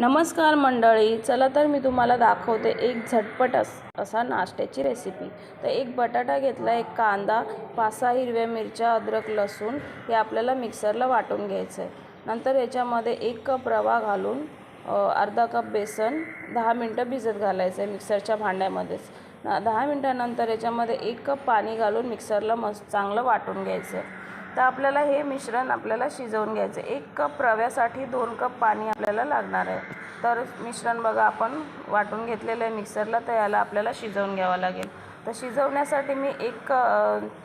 नमस्कार मंडळी चला तर मी तुम्हाला दाखवते एक झटपट अस असा नाश्त्याची रेसिपी तर एक बटाटा घेतला एक कांदा पाच सहा हिरव्या मिरच्या अद्रक लसूण हे आपल्याला मिक्सरला वाटून घ्यायचं आहे नंतर याच्यामध्ये एक कप रवा घालून अर्धा कप बेसन दहा मिनटं भिजत घालायचं आहे मिक्सरच्या भांड्यामध्येच. दहा मिनटानंतर याच्यामध्ये एक कप पाणी घालून मिक्सरला मस्त चांगलं वाटून घ्यायचं आहे तर आपल्याला हे मिश्रण आपल्याला शिजवून घ्यायचं एक कप रव्यासाठी दोन कप पाणी आपल्याला लागणार आहे. तर मिश्रण बघा आपण वाटून घेतलेलं आहे. मिक्सरला तर याला आपल्याला शिजवून घ्यावं लागेल. तर शिजवण्यासाठी मी एक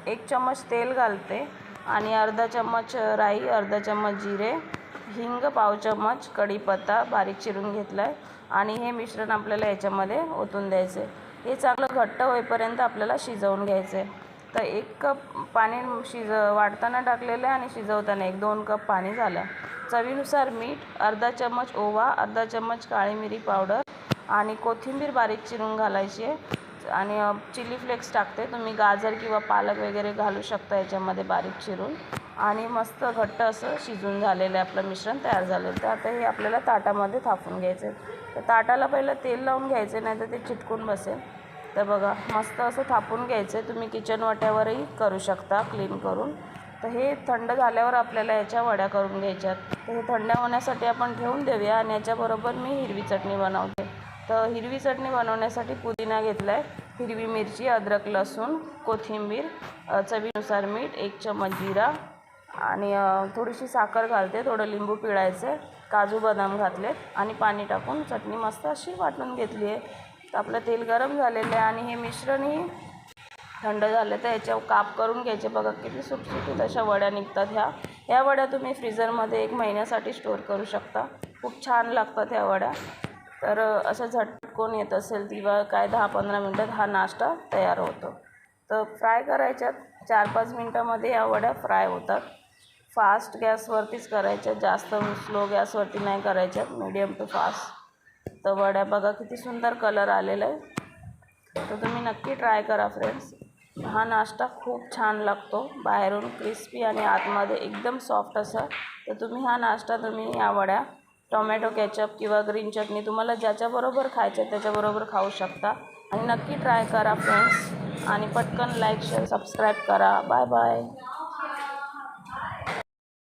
एक चम्मच तेल घालते आणि अर्धा चम्मच राई अर्धा चम्मच जिरे हिंग पाव चम्मच कढीपत्ता बारीक चिरून घेतला आहे आणि हे मिश्रण आपल्याला याच्यामध्ये ओतून द्यायचं आहे हे चांगलं घट्ट होईपर्यंत आपल्याला शिजवून घ्यायचं आहे तर एक कप पाणी शिज वाढताना टाकलेलं आहे आणि शिजवताना एक दोन कप पाणी झालं. चवीनुसार मीठ अर्धा चम्मच ओवा अर्धा चम्मच काळी मिरी पावडर आणि कोथिंबीर बारीक चिरून घालायची आहे. आणि चिली फ्लेक्स टाकते. तुम्ही गाजर किंवा पालक वगैरे घालू शकता याच्यामध्ये बारीक चिरून. आणि मस्त घट्ट असं शिजून झालेलं आहे आपलं मिश्रण तयार झालेलं तर आता हे आपल्याला ताटामध्ये थापून घ्यायचं आहे. तर ताटाला पहिलं तेल लावून घ्यायचं नाही तर ते चिटकून बसेल. तर बघा मस्त असं थापून घ्यायचं आहे तुम्ही किचन वाट्यावरही करू शकता क्लीन करून. तर हे थंड झाल्यावर आपल्याला याच्या वड्या करून घ्यायच्यात. तर हे थंड होण्यासाठी आपण ठेवून देऊया आणि याच्याबरोबर मी हिरवी चटणी बनवते. तर हिरवी चटणी बनवण्यासाठी पुदिना घेतला आहे हिरवी मिरची अद्रक लसूण कोथिंबीर चवीनुसार मीठ एक चम्मच जिरा आणि थोडीशी साखर घालते. थोडं लिंबू पिळायचं काजू बदाम घातलेत आणि पाणी टाकून चटणी मस्त अशी वाटून घेतली आहे तर आपलं तेल गरम झालेलं आहे आणि हे मिश्रणही थंड झालं तर याच्या काप करून घ्यायचे. बघा किती सुटसुटीत अशा वड्या निघतात ह्या. ह्या वड्या तुम्ही फ्रीझरमध्ये एक महिन्यासाठी स्टोअर करू शकता. खूप छान लागतात ह्या वड्या. तर असं झटकून येत असेल किंवा काय दहा पंधरा मिनटात हा नाश्ता तयार होतो. तर फ्राय करायच्यात. चार पाच मिनटामध्ये या वड्या फ्राय होतात. फास्ट गॅसवरतीच करायच्या. जास्त स्लो गॅसवरती नाही करायच्यात. Medium to fast. तर वड्या बघा किती सुंदर कलर आलेला आहे. तर तुम्ही नक्की ट्राय करा फ्रेंड्स हा नाश्ता खूप छान लागतो. बाहेरून क्रिस्पी आणि आतमध्ये एकदम सॉफ्ट असा. तर तुम्ही हा नाश्ता तुम्ही या वड्या टोमॅटो केचप किंवा ग्रीन चटणी तुम्हाला ज्याच्याबरोबर खायचं आहे त्याच्याबरोबर खाऊ शकता. आणि नक्की ट्राय करा फ्रेंड्स आणि पटकन लाईक शेअर सबस्क्राईब करा. Bye bye